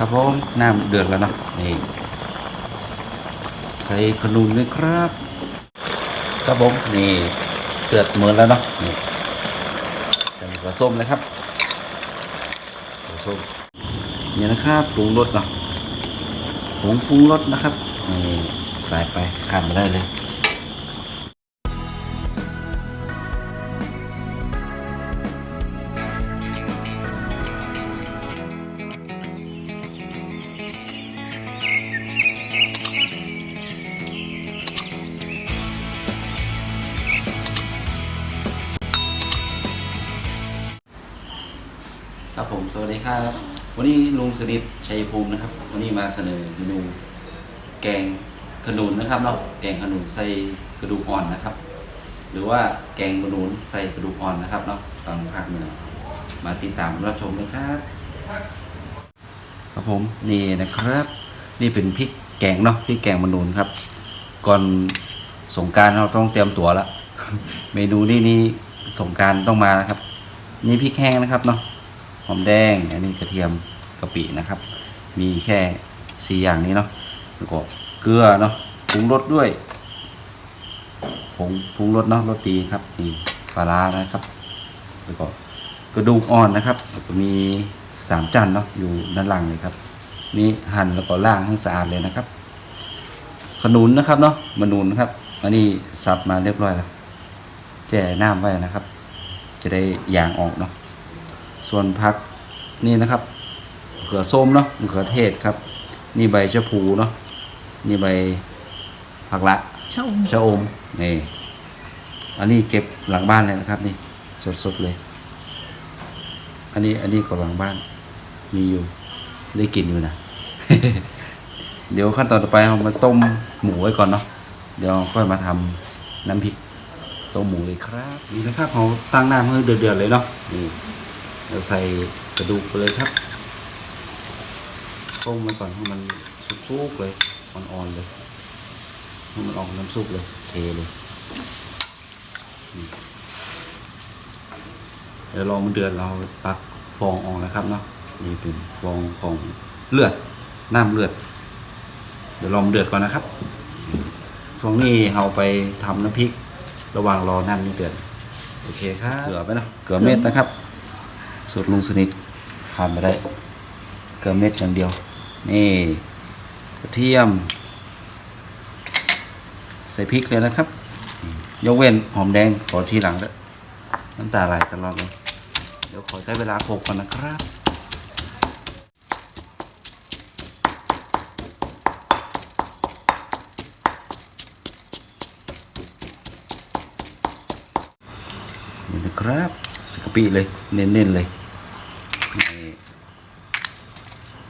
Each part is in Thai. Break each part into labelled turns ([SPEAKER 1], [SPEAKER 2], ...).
[SPEAKER 1] ครับผมน้ำเดือดแล้วเนาะนี่ใส่ขนุนเลยครับ ครับผมนี่เดือดเหมือนแล้วเนาะนี่ใส่ปลาส้มเลยครับปลาส้มเนี่ยนะครับปรุงรสเนาะผงปรุงรสนะครับนี่ใส่ไปขาดไม่ได้เลย ครับผมสวัสดีครับ วันนี้ลุงสนิทชัยภูมินะครับ วันนี้มาเสนอเมนูแกงขนุนนะครับเนาะแกงขนุนใส่กระดูกอ่อนนะครับ หรือว่าแกงขนุนใส่กระดูกอ่อนนะครับเนาะตามภาคเหนือมาติดตามรับชมเลยครับ ครับผมนี่นะครับ นี่เป็นพริกแกงเนาะพริกแกงมะนูนครับ ก่อนสงการเราต้องเตรียมตัวละเมนูนี้นี่สงการต้องมานะครับ นี่พริกแห้งนะครับเนาะ หอมแดง อันนี้กระเทียมกะปินะครับ มีแค่สี่อย่างนี้เนาะแล้วก็เกลือเนาะปรุงรสด้วยผงปรุงรสเนาะรสดีครับนี่ปลาร้านะครับ แล้วก็กระดูกอ่อนนะครับแล้วก็มีสามจานเนาะอยู่ด้านหลังเลยครับ นี่หั่นแล้วก็ล้างให้สะอาดเลยนะครับ ขนุนนะครับเนาะมะนุนนะครับอันนี้สับมาเรียบร้อยแล้วแจ่น้ำไว้นะครับ จะได้ยางออกเนาะ ส่วนผักนี่นะครับมะเขือส้มเนาะมะเขือเทศครับ นี่ใบชะพูเนาะนี่ใบผักละ
[SPEAKER 2] ชะอม
[SPEAKER 1] ชะอมนี่อันนี้เก็บหลังบ้านเลยนะครับนี่สดๆเลย อันนี้อันนี้ก็หลังบ้าน มีอยู่ได้กินอยู่นะเดี๋ยวขั้นตอนต่อไปเรามาต้มหมูไว้ก่อนเนาะเดี๋ยวค่อยมาทำน้ำพริกต้มหมูเลยครับนี่นะครับเราตั้งน้ำให้เดือดๆเลยเนาะนี่ เราใส่กระดูกไปเลยครับต้มไว้ก่อนให้มันสุกๆเลยอ่อนๆเลยให้มันออกน้ำซุปเลย เทเลยนี่เดี๋ยวรอมันเดือดเราตักฟองออกนะครับเนาะนี่เป็นฟองของเลือดน้ำเลือด เดี๋ยวรอมันเดือดก่อนนะครับช่วงนี้เราไปทำน้ำพริก ระหว่างรอน้ำนี่เดือดโอเคครับเกลือไปเนาะเกลือเม็ดนะครับสู ตรลุงสนิทขาดไม่ได้ เกลือเม็ดอย่างเดียว นี่กระเทียม ใส่พริกเลยนะครับ ยกเว้นหอมแดงขอทีหลังแล้วยน้ำตาไหลตลอดเลยเดี๋ยวขอใช้เวลาโขกก่อนนะครับนี่นะครับสกกะปิเลย เน้นๆเลยนี่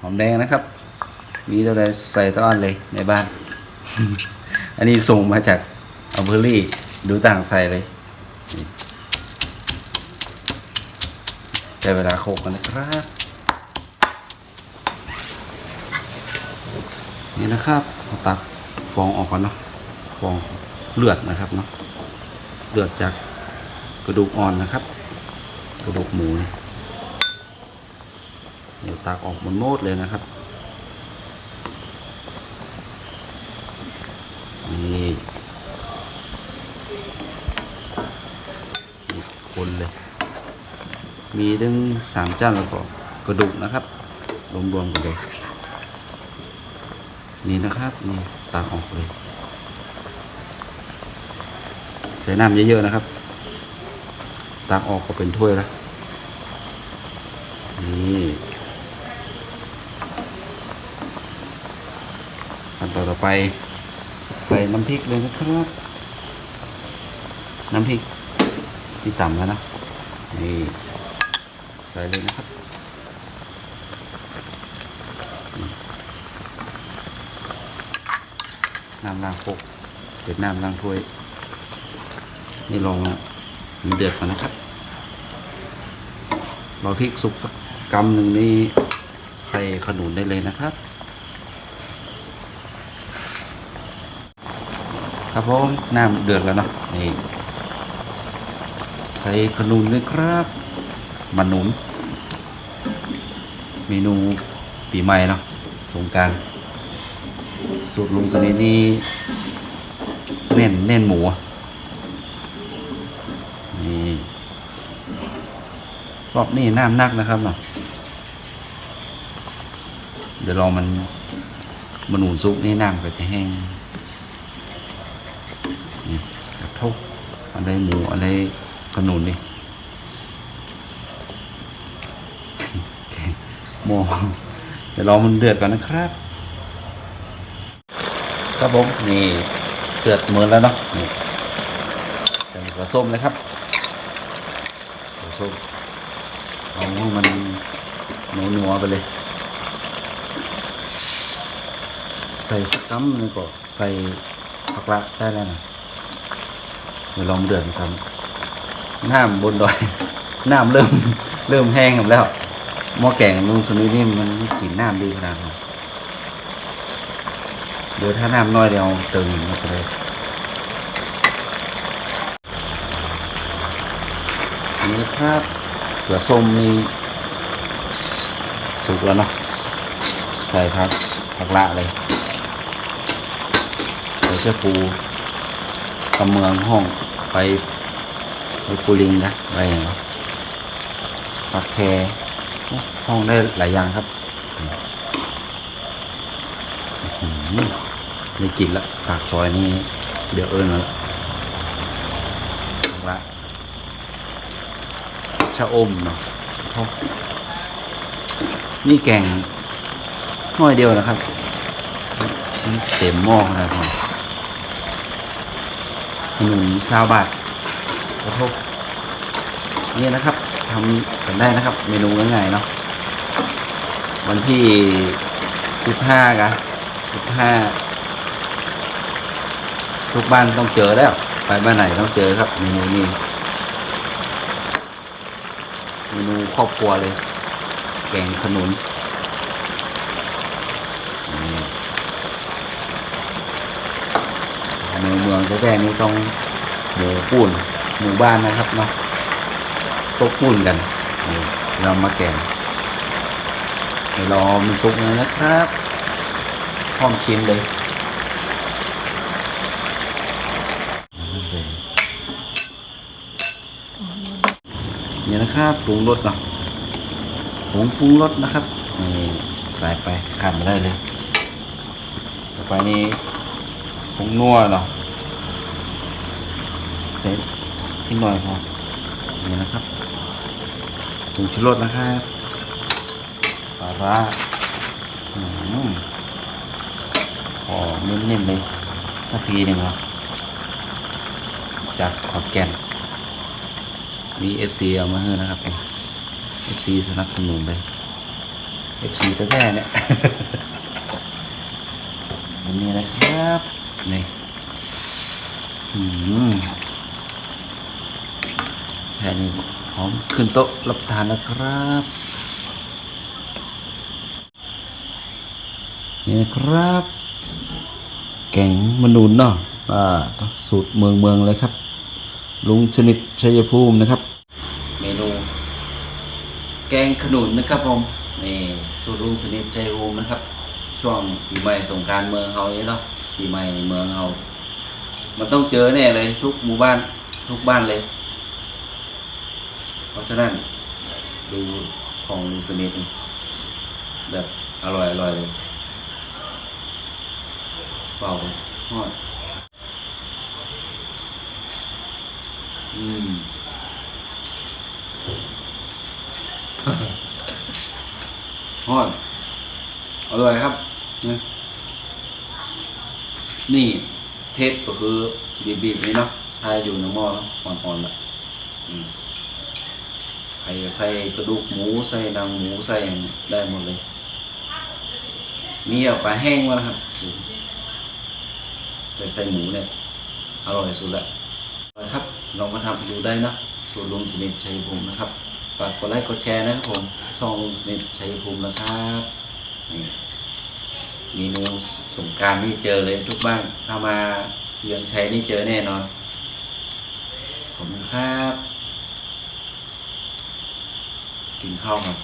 [SPEAKER 1] หอมแดงนะครับ มีเท่าไรใส่ต้อนเลยในบ้าน อันนี้ส่งมาจากอัมเภอรี่ดูต่างใส่เลยนี่ได้เวลาโขกกันนะครับ นี่นะครับเอาตักฟองออกก่อนเนาะฟองเลือดนะครับเนาะเลือดจากกระดูกอ่อนนะครับ กระดูกหมูนี่ย ตักออกหมดโมดเลยนะครับ นี่คนเลย มีถึงสามจานแล้วก็กระดูกนะครับ รวมๆกันเลย นี่นะครับ นี่ตักออกเลย ใส่น้ำเยอะๆนะครับตักออกก็เป็นถ้วยล้วนี่ ขั้นตอนต่อไป ใส่น้ำพริกเลยนะครับ น้ำพริกที่ต่ำแล้วนะนี่ใส่เลยนะครับน้ำล้างโคกเป็นน้ำล้างถ้วย นี่ลองนะมันเดือดก่อนนะครับเราพริกสุกสักกำหนึ่งนี่ใส่ขนุนได้เลยนะครับ ครับผมน้ำเดือดแล้วเนาะนี่ใส่ขนุนเลยครับมันหนุน เมนูปีใหม่เนาะสงการสูตรลุงสนิทนี่เน้นเน้นหมูนี่รอบนี้น้ำนักนะครับเนาะเดี๋ยวรอมันมันหนุนซุปนี่น้ำก็จะแห้งนี่กระ ทบอะไรหมูอะไรขนุนนี่หม้อเดี๋ยวรอมันเดือดก่อนนะครับ ครับผมนี่เดือดเหมือนแล้วเนาะนี่ใส่หัวส้มเลยครับหัวส้มเอาให้มันนัวไปเลยใส่สักกัมนึงก็ใส่ผักละได้แล้วนะ ลองเดือดนะครับน้ำบนดอย น้ำเริ่มเริ่มแห้งหมดแล้วหม้อแกงลุงสนุนี่มันกลิ่นน้ำดีขนาดนั้นเดี๋ยวถ้าน้ำน้อยเดี๋ยวเติมมันไปเลยนี่ครับเขือส้มนี่สุกแล้วเนาะใส่ผักผักละเลยเดี๋ยวจะปูกำเมืองห้อง ไปไปปูลิงนะอะไรอย่างเงี้ยผักแคห้องได้หลายอย่างครับอื้อหือได้กินละปากซอยนี่เดี๋ยวเอิญแล้วละชะอมเนาะนี่แกงน้อยเดียวนะครับ เต็มหม้อนะครับ ขนมซาวบาทขอโทษนี่นะครับทำกันได้นะครับ เมนูง่ายๆเนาะวันที่สิบห้ากันสิบห้าทุกบ้านต้องเจอแล้ว ไปบ้านไหนต้องเจอครับ เมนูนี้เมนูครอบครัวเลย แกงขนุน เมืองเมืองแท้ๆนี่ต้องหมูปูนหมู่บ้านนะครับเนาะตกปุ่นกันเรามาแกงเรอมันสุกเลยนะครับพร้อมชิมเลยนี่นะครับปรุงรสเนาะผงปรุงรสนะครับนี่ใส่ไปขาดไม่ได้เลยต่อไปนี้ ผงนัวเนาะเสร็จทิ้งหน่อยพอนี่นะครับถุงชูรสนะครับปลาร้าอืมพอเน้นๆเลยถ้าทีหนึ่งเหรอจากขอบแก่นมี FC เอามาให้นะครับผม FC สนับสนุนเลย FC แท้ๆเนี่ยอันนี้นะครับ นี่อืมแค่นี้หอมขึ้นโต๊ะรับทานนะครับ นี่นะครับ แกงมนุนเนาะอ่าสูตรเมืองเมืองเลยครับ ลุงชนิดชัยภูมินะครับ เมนูแกงขนุนนะครับผมนี่สูตรลุงชนิดชัยภูมินะครับ ช่วงปีใหม่สงการเมืองเฮาเนี่ยเนาะ ปีใหม่เมืองเฮามันต้องเจอแน่เลย ทุกหมู่บ้าน ทุกบ้านเลย เพราะฉะนั้นดูของลุงสมิธนี่แบบอร่อยอร่อยเลยเปล่าทอดอืมทอดอร่อยครับเนี่ย นี่เทปก็คือบีบๆนี่เนาะทายอยู่ในหม้อเนาะอ่อนๆแบบอืมใครจะใส่กระดูกหมูใส่ดังหมูใส่อย่างนี้ได้หมดเลยมีเอาปลาแห้งมาครับแต่ใส่หมูเนี่ยอร่อยสุดละนะครับลองมาทำดูได้นะสูตรลุงสนิทชัยภูมินะครับฝากกดไลค์กดแชร์นะครับผมช่องลุงสนิทชัยภูมินะครับนี่เมนู สงกรารนี่เจอเลยทุกบ้านถ้ามาเยือนชัยนี่เจอแน่นอนขอบคุณครับ กินข้าวครับ